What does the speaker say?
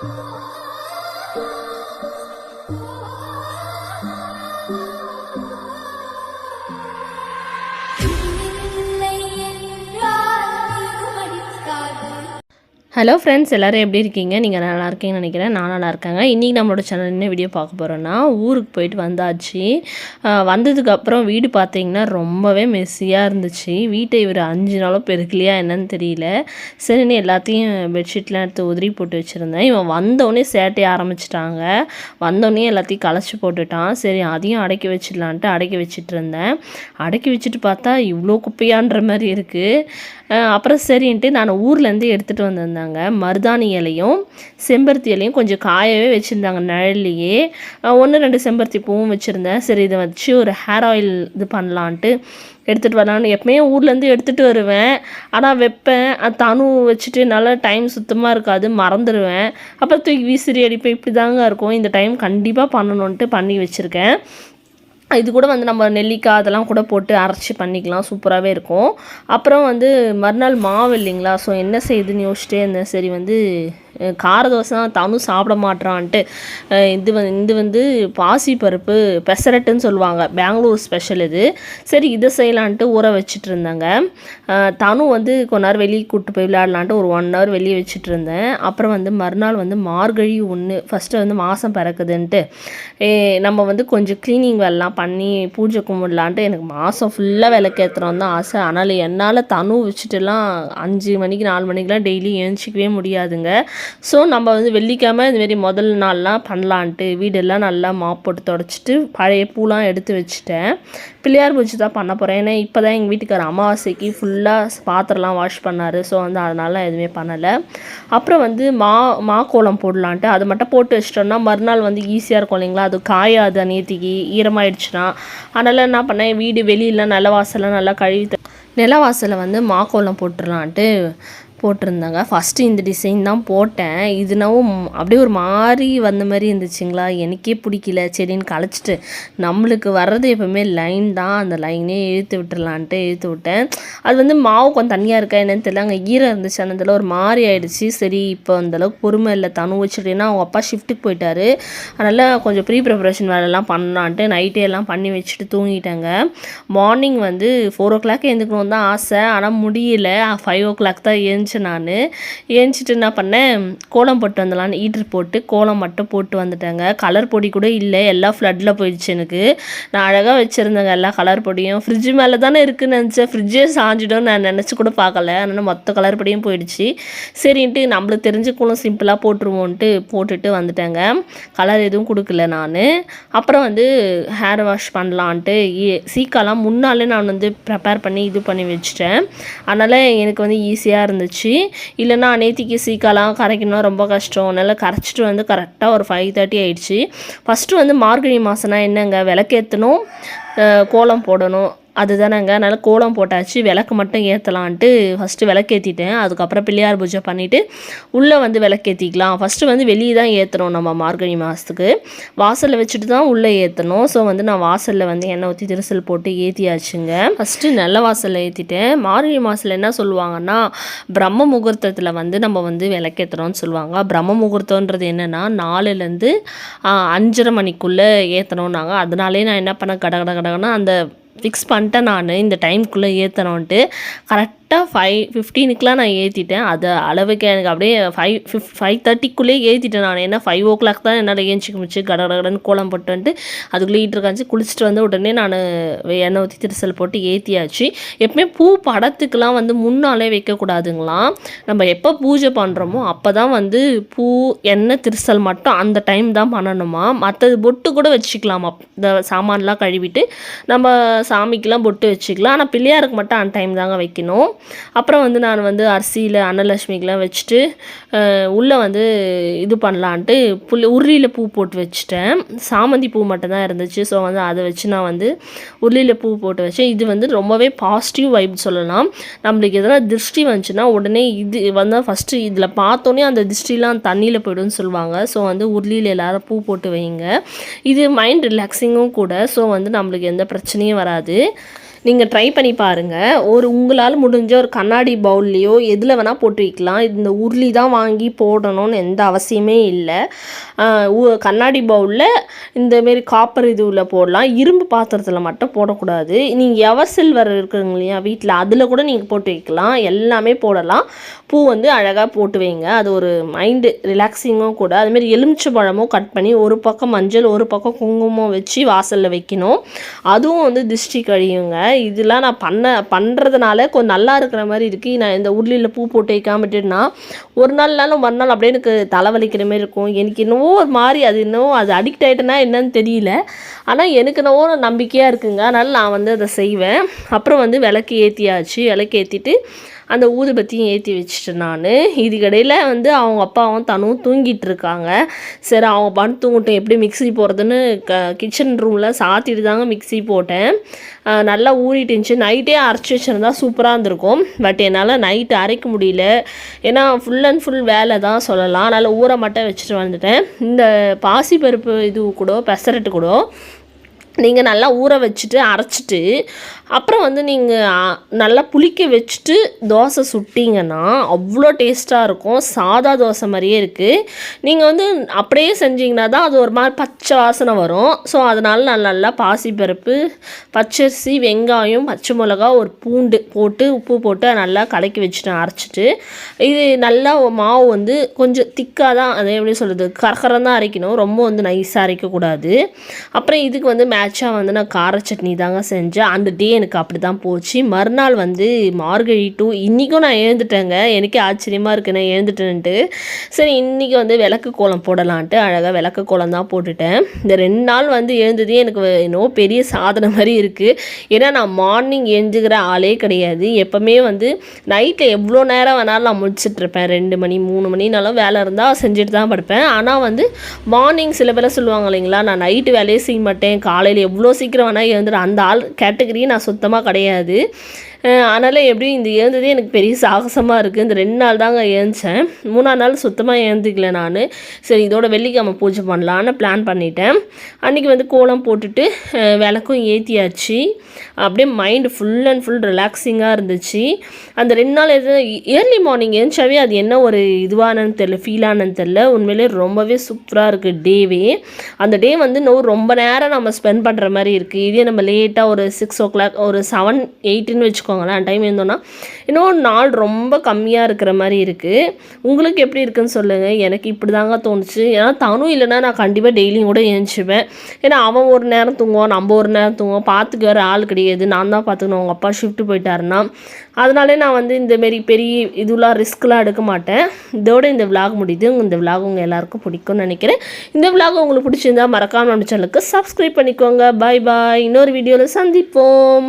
啊 hello friends எல்லோரும் எப்படி இருக்கீங்க? நீங்கள் நல்லா இருக்கீங்கன்னு நினைக்கிறேன். நான் நல்லா இருக்கேங்க. இன்றைக்கி நம்மளோட சேனல் என்ன வீடியோ பார்க்க போகிறோன்னா ஊருக்கு போயிட்டு வந்தாச்சு. வந்ததுக்கப்புறம் வீடு பார்த்தீங்கன்னா ரொம்பவே மெஸ்ஸியாக இருந்துச்சு. வீட்டை இவர் அஞ்சு நாளும் பெருக்கலையா என்னன்னு தெரியல. சரின்னு எல்லாத்தையும் பெட்ஷீட்லாம் எடுத்து உதிரி போட்டு வச்சுருந்தேன். இவன் வந்தோடனே சேட்டையை ஆரம்பிச்சிட்டாங்க. வந்தோடனே எல்லாத்தையும் களைச்சி போட்டுட்டான். சரி அதையும் அடக்கி வச்சிடலான்ட்டு அடக்கி வச்சிட்டு இருந்தேன். அடக்கி வச்சுட்டு பார்த்தா இவ்வளோ குப்பையான்ற மாதிரி இருக்குது அப்புறம் சரின்ட்டு நான் ஊர்லேருந்து எடுத்துகிட்டு வந்திருந்தாங்க. மருதாணி இலையும் செம்பருத்தி இலையும் கொஞ்சம் காயவே வச்சுருந்தாங்க நிழல்லையே. ஒன்று ரெண்டு செம்பருத்தி பூவும் வச்சுருந்தேன். சரி இதை வச்சு ஒரு ஹேர் ஆயில் இது பண்ணலான்ட்டு எடுத்துகிட்டு வரலான்னு எப்பயுமே ஊர்லேருந்து எடுத்துகிட்டு வருவேன். ஆனால் வைப்பேன். அது தனு வச்சுட்டு நல்லா டைம் சுத்தமாக இருக்காது. மறந்துடுவேன் அப்புறம் தூக்கி விசிறி அடிப்பேன். இப்படி தாங்க இருக்கும். இந்த டைம் கண்டிப்பாக பண்ணணுன்ட்டு பண்ணி வச்சுருக்கேன். இது கூட வந்து நம்ம நெல்லிக்காய் அதெல்லாம் கூட போட்டு அரைச்சி பண்ணிக்கலாம். சூப்பராகவே இருக்கும். அப்புறம் வந்து மறுநாள் மாவு இல்லைங்களா? ஸோ என்ன செய்யுதுன்னு யோசிச்சிட்டே இருந்தேன். சரி வந்து கார தோசை தான் தானும் சாப்பிட மாட்றான்ட்டு. இது வந்து இது வந்து பாசி பருப்பு பெசரட்டுன்னு சொல்லுவாங்க. பெங்களூர் ஸ்பெஷல் இது. சரி இதை செய்யலான்ட்டு ஊற வச்சுட்டு இருந்தேங்க. தனு வந்து கொஞ்ச நேரம் வெளியே கூப்பிட்டு போய் விளையாடலான்ட்டு ஒரு ஒன் ஹவர் வெளியே வச்சுட்டு இருந்தேன். அப்புறம் வந்து மறுநாள் வந்து மார்கழி ஒன்று ஃபஸ்ட்டு வந்து மாதம் பிறக்குதுன்ட்டு. ஏ, நம்ம வந்து கொஞ்சம் க்ளீனிங் வேலைலாம் பண்ணி பூஜை கும்பிடலான்ட்டு எனக்கு மாதம் ஃபுல்லாக விளக்கேற்றுறோம் தான் ஆசை. ஆனால் என்னால் தனு வச்சுட்டுலாம் அஞ்சு மணிக்கு நாலு மணிக்கெலாம் டெய்லி எழுந்திக்கவே முடியாதுங்க. ஸோ நம்ம வந்து வெள்ளிக்கிழமை இதுமாரி முதல் நாள்லாம் பண்ணலான்ட்டு வீடெல்லாம் நல்லா மாப் போட்டு தொடச்சிட்டு பழைய பூலாம் எடுத்து வச்சுட்டேன். பிள்ளையார் பூஜை தான் பண்ண போகிறேன் ஏன்னா இப்போ தான் எங்கள் வீட்டுக்கார அமாவாசைக்கு ஃபுல்லாக பாத்திரம்லாம் வாஷ் பண்ணார். ஸோ வந்து அதனால் எதுவுமே பண்ணலை. அப்புறம் வந்து மா மா கோலம் போடலான்ட்டு அது மட்டும் போட்டு வச்சிட்டோம்னா மறுநாள் வந்து ஈஸியாக இருக்கும் இல்லைங்களா? அது காயாது நேத்திக்கு ஈரமாயிடுச்சுன்னா. அதனால் என்ன பண்ணேன்? வீடு வெளியிலாம் நில வாசலாம் நல்லா கழுவி நிலவாசலை வந்து மாக்கோலம் போட்டுடலான்ட்டு போட்டிருந்தாங்க. ஃபஸ்ட்டு இந்த டிசைன் தான் போட்டேன். இதுனாவும் அப்படியே ஒரு மாதிரி வந்த மாதிரி இருந்துச்சுங்களா? எனக்கே பிடிக்கல. சரின்னு களைச்சிட்டு நம்மளுக்கு வர்றது எப்போவுமே லைன் தான். அந்த லைனே இழுத்து விட்டுடலான்ட்டு இழுத்து விட்டேன். அது வந்து மாவு கொஞ்சம் தனியாக இருக்கா என்னன்னு தெரியல அங்கே ஈரம் இருந்துச்சு அதனால ஒரு மாதிரி ஆயிடுச்சு. சரி இப்போ அந்தளவுக்கு பொறுமை இல்லை. தனு வச்சுட்டேன்னா அவங்க அப்பா ஷிஃப்ட்டுக்கு போயிட்டாரு. அதனால் கொஞ்சம் ப்ரீ ப்ரிப்பரேஷன் வேலைலாம் பண்ணலான்ட்டு நைட்டே எல்லாம் பண்ணி வச்சுட்டு தூங்கிட்டேங்க. மார்னிங் வந்து ஃபோர் ஓ கிளாக் எழுந்துக்கணும் தான் ஆசை. ஆனால் முடியல. ஃபைவ் ஓ கிளாக் தான் எழுந்து எழுந்துச்சேன் நான் எழுந்துச்சிட்டு என்ன பண்ணேன் கோலம் போட்டு வந்துடலான்னு ஈட்டர் போட்டு கோலம் மட்டும் போட்டு வந்துட்டேங்க. கலர் பொடி கூட இல்லை எல்லாம் ஃப்ளட்டில் போயிடுச்சு எனக்கு. நான் அழகாக வச்சுருந்தேங்க எல்லா கலர் பொடியும். ஃப்ரிட்ஜு மேலே தானே இருக்குன்னு நினச்சேன். ஃப்ரிட்ஜே சாஞ்சிடும் நான் நினச்சி கூட பார்க்கல. அதனால் மொத்த கலர் பொடியும் போயிடுச்சு. சரின்ட்டு நம்மளுக்கு தெரிஞ்ச கோலம் சிம்பிளாக போட்டுருவோன்ட்டு போட்டுட்டு வந்துட்டேங்க. கலர் எதுவும் கொடுக்கல நான். அப்புறம் வந்து ஹேர் வாஷ் பண்ணலான்ட்டு சீக்காலாம் முன்னாலே நான் வந்து ப்ரிப்பேர் பண்ணி இது பண்ணி வச்சுட்டேன். அதனால் எனக்கு வந்து ஈஸியாக இருந்துச்சு. இல்லைன்னா நேத்திக்கு சீக்காலாம் கரைக்கணும் ரொம்ப கஷ்டம். அதனால் கரைச்சிட்டு வந்து கரெக்டாக ஒரு ஃபைவ் தேர்ட்டி ஆயிடுச்சு. ஃபஸ்ட்டு வந்து மார்கழி மாதம்னா என்னங்க? விளக்கேற்றணும் கோலம் போடணும். அதுதானேங்க. அதனால் கோலம் போட்டாச்சு. விளக்கு மட்டும் ஏற்றலான்ட்டு ஃபஸ்ட்டு விளக்கேற்றிட்டேன் அதுக்கப்புறம் பிள்ளையார் பூஜை பண்ணிவிட்டு உள்ளே வந்து விளக்கேற்றிக்கலாம் ஃபஸ்ட்டு வந்து வெளியே தான் ஏற்றணும் நம்ம மார்கழி மாதத்துக்கு வாசலில் வச்சுட்டு தான் உள்ளே ஏற்றணும் ஸோ வந்து நான் வாசலில் வந்து எண்ணெய் ஊற்றி திருசல் போட்டு ஏற்றியாச்சுங்க ஃபஸ்ட்டு நல்ல வாசலில் ஏற்றிட்டேன் மார்கழி மாதத்தில் என்ன சொல்லுவாங்கன்னா பிரம்ம முகூர்த்தத்தில் வந்து நம்ம வந்து விளக்கேற்றுறோம்னு சொல்லுவாங்க. பிரம்ம முகூர்த்தன்றது என்னென்னா நாலுலேருந்து அஞ்சரை மணிக்குள்ளே ஏற்றணுன்னாங்க அதனாலே நான் என்ன பண்ணேன்? கட கட கடகடன்னு அந்த ஃபிக்ஸ் பண்ணிட்டேன் நான். இந்த டைம்குள்ளே ஏற்றணுன்ட்டு கரெக்டாக ஃபைவ் ஃபிஃப்டீனுக்குலாம் நான் ஏற்றிட்டேன் அது அளவுக்கு எனக்கு அப்படியே ஃபைவ் ஃபிஃப் ஃபைவ் தேர்ட்டிக்குள்ளேயே ஏற்றிட்டேன் நான். ஏன்னா ஃபைவ் ஓ கிளாக் தான் என்னால் ஏஞ்சிக்க முடிச்சு கட கடன்னு கோலம் போட்டு வந்துட்டு அதுக்குள்ளே ஈட்டர் காய்ச்சி குளிச்சுட்டு வந்து உடனே நான் எண்ணெய் ஊற்றி திருசல் போட்டு ஏற்றியாச்சு எப்பவுமே பூ படத்துக்கெலாம் வந்து முன்னாலே வைக்கக்கூடாதுங்களாம். நம்ம எப்போ பூஜை பண்ணுறோமோ அப்போ தான் வந்து பூ எண்ணெய் திருசல் மட்டும் அந்த டைம் தான் பண்ணணுமா? மற்றது பொட்டு கூட வச்சுக்கலாம். இந்த சாமான்லாம் கழுவிட்டு நம்ம சாமிக்கெலாம் பொட்டு வச்சுக்கலாம். ஆனால் பிள்ளையாருக்கு மட்டும் அந்த டைம் தாங்க வைக்கணும். அப்புறம் வந்து நான் வந்து அரிசியில் அன்னலட்சுமிக்கெலாம் வச்சுட்டு உள்ளே வந்து இது பண்ணலான்ட்டு புல் உருளியில் பூ போட்டு வச்சுட்டேன். சாமந்தி பூ மட்டும்தான் இருந்துச்சு. ஸோ வந்து அதை வச்சு நான் வந்து உருளியில் பூ போட்டு வச்சேன். இது வந்து ரொம்பவே பாசிட்டிவ் வைப் சொல்லலாம். நம்மளுக்கு எதனா திருஷ்டி வந்துச்சுன்னா உடனே இது வந்தால் ஃபஸ்ட்டு இதில் பார்த்தோன்னே அந்த திருஷ்டிலாம் தண்ணியில் போய்டும்னு சொல்லுவாங்க. ஸோ வந்து உருளியில் எல்லாரும் பூ போட்டு வைங்க. இது மைண்ட் ரிலாக்ஸிங்கும் கூட. ஸோ வந்து நம்மளுக்கு எந்த பிரச்சனையும் வராது. நீங்கள் ட்ரை பண்ணி பாருங்கள் ஒரு உங்களால் முடிஞ்ச ஒரு கண்ணாடி பவுல்லையோ எதில் வேணால் போட்டு வைக்கலாம். இந்த உருளி தான் வாங்கி போடணும்னு எந்த அவசியமே இல்லை. உ- கண்ணாடி பவுலில் இந்தமாரி காப்பர் இதுவில் போடலாம். இரும்பு பாத்திரத்தில் மட்டும் போடக்கூடாது. நீங்கள் எவர் சில்வர் இருக்குங்க இல்லையா வீட்டில் அதில் கூட நீங்கள் போட்டு வைக்கலாம். எல்லாமே போடலாம். பூ வந்து அழகாக போட்டு வைங்க. அது ஒரு மைண்டு ரிலாக்ஸிங்கும் கூட. அதுமாரி எலுமிச்சை பழமும் கட் பண்ணி ஒரு பக்கம் மஞ்சள் ஒரு பக்கம் குங்குமம் வச்சு வாசலில் வைக்கணும். அதுவும் வந்து திருஷ்டி கழியுங்க. இதெல்லாம் நான் பண்ண பண்ணுறதுனால கொஞ்சம் நல்லா இருக்கிற மாதிரி இருக்குது நான் இந்த உருளியில் பூ போட்டு வைக்காம ஒரு நாள் மறுநாள் அப்படியே எனக்கு தலைவலிக்கிற மாதிரி இருக்கும். எனக்கு என்னவோ ஒரு மாதிரி அது இன்னமும் அது அடிக்ட் ஆகிட்டேன்னா என்னன்னு தெரியல. ஆனால் எனக்கு என்னவோ ஒரு நம்பிக்கையாக இருக்குங்க. அதனால் நான் வந்து அதை செய்வேன். அப்புறம் வந்து விளக்கு ஏற்றியாச்சு விளக்கு ஏற்றிட்டு அந்த ஊதுபத்தியும் ஏற்றி வச்சுட்டேன் நான். இதுக்கிடையில் வந்து அவங்க அப்பாவும் தனும் தூங்கிட்டு இருக்காங்க சரி அவங்க பண்ணு தூங்கட்டும் எப்படி மிக்ஸி போடுறதுன்னு க கிச்சன் ரூமில் சாத்திட்டு தாங்க மிக்ஸி போட்டேன். நல்லா ஊறிட்டு இருந்துச்சு. நைட்டே அரைச்சி வச்சுருந்தா சூப்பராக இருந்திருக்கும். பட் என்னால் நைட்டு அரைக்க முடியல. ஏன்னா ஃபுல் அண்ட் ஃபுல் வேலை தான் சொல்லலாம். அதனால் ஊற மட்டும் வச்சுட்டு வந்துட்டேன். இந்த பாசிப்பருப்பு இது கூட பெசரட்டு கூட நீங்கள் நல்லா ஊற வச்சுட்டு அரைச்சிட்டு அப்புறம் வந்து நீங்கள் நல்லா புளிக்க வச்சுட்டு தோசை சுட்டிங்கன்னா அவ்வளோ டேஸ்ட்டாக இருக்கும். சாதா தோசை மாதிரியே இருக்குது நீங்கள் வந்து அப்படியே செஞ்சிங்கன்னா தான் அது ஒரு மாதிரி பச்சை வாசனை வரும். ஸோ அதனால் நான் நல்லா பாசிப்பருப்பு பச்சரிசி வெங்காயம் பச்சை மிளகா ஒரு பூண்டு போட்டு உப்பு போட்டு நல்லா கலக்கி வச்சுட்டேன் அரைச்சிட்டு இது நல்லா மாவு வந்து கொஞ்சம் திக்காக தான் அதே எப்படி சொல்கிறது கரகரம் தான் அரைக்கணும். ரொம்ப வந்து நைஸாக அரைக்கக்கூடாது. அப்புறம் இதுக்கு வந்து மேட்சாக வந்து நான் கார சட்னி தாங்க செஞ்சேன். அந்த டே எனக்கு அப்படி தான் போச்சு. மறுநாள் வந்து மார்கழி டூ இன்றைக்கும் நான் எழுந்துட்டேங்க. எனக்கே ஆச்சரியமாக இருக்கு நான் எழுந்துட்டேன்ட்டு சரி இன்றைக்கி வந்து விளக்கு கோலம் போடலான்ட்டு அழகாக விளக்கு கோலம் தான் போட்டுட்டேன். இந்த ரெண்டு நாள் வந்து எழுந்ததே எனக்கு இன்னும் பெரிய சாதனை மாதிரி இருக்குது ஏன்னா நான் மார்னிங் எழுந்துக்கிற ஆளே கிடையாது. எப்போவுமே வந்து நைட்டில் எவ்வளோ நேரம் வேணாலும் நான் முடிச்சிட்ருப்பேன் ரெண்டு மணி மூணு மணினாலும் வேலை இருந்தால் செஞ்சுட்டு தான் படுப்பேன். ஆனால் வந்து மார்னிங் சில பேர் சொல்லுவாங்க இல்லைங்களா நான் நைட்டு வேலையே செய்ய மாட்டேன். காலையில் எவ்வளோ சீக்கிரம் வேணால் எழுந்துடும் அந்த ஆள் கேட்டகரி நான் சுத்தமாக கிடையாது. அதனால் எப்படி இந்த ஏந்ததே எனக்கு பெரிய சாகசமாக இருக்குது இந்த ரெண்டு நாள் தாங்க எழுந்தேன் மூணாவது நாள் சுத்தமாக ஏந்திக்கல நான். சரி இதோட வெள்ளிக்கிழமை பூஜை பண்ணலான்னு பிளான் பண்ணிட்டேன். அன்றைக்கி வந்து கோலம் போட்டுட்டு விளக்கும் ஏற்றியாச்சு அப்படியே மைண்டு ஃபுல் அண்ட் ஃபுல் ரிலாக்ஸிங்காக இருந்துச்சு. அந்த ரெண்டு நாள் எது ஏர்லி மார்னிங் எழுந்தாவே அது என்ன ஒரு இதுவானன்னு தெரில ஃபீலானன்னு தெரில உண்மையிலே ரொம்பவே சூப்பராக இருக்குது டேவே. அந்த டே வந்து இன்னும் ரொம்ப நேரம் நம்ம ஸ்பெண்ட் பண்ணுற மாதிரி இருக்குது இதே நம்ம லேட்டாக ஒரு சிக்ஸ் ஓ கிளாக் ஒரு செவன் எயிட்டுன்னு வச்சுக்கோங்களேன். டைம் இருந்தோன்னா இன்னும் நாள் ரொம்ப கம்மியாக இருக்கிற மாதிரி இருக்குது உங்களுக்கு எப்படி இருக்குன்னு சொல்லுங்கள் எனக்கு இப்படி தாங்க தோணுச்சு. ஏன்னா தனும் இல்லைன்னா நான் கண்டிப்பாக டெய்லியும் கூட எழுந்துச்சுவேன் ஏன்னா அவன் ஒரு நேரம் தூங்குவான் நம்ம ஒரு நேரம் தூங்குவோம். பார்த்துக்க வேறு ஆள் கிடையாது. நான் தான் பார்த்துக்கணும் அவங்க அப்பா ஷிஃப்ட் போயிட்டாருன்னா. அதனாலே நான் வந்து இந்த மாரி பெரிய இதுலாம் ரிஸ்க்லாம் எடுக்க மாட்டேன். இதோட இந்த விலாக் முடியுது. இந்த விலாக் உங்கள் எல்லாருக்கும் பிடிக்கும்னு நினைக்கிறேன். இந்த விலாக் உங்களுக்கு பிடிச்சிருந்தா மறக்காமல் நம்ம சேனலுக்கு சப்ஸ்கிரைப் பண்ணிக்கோங்க. பாய் பாய் இன்னொரு வீடியோவில் சந்திப்போம்.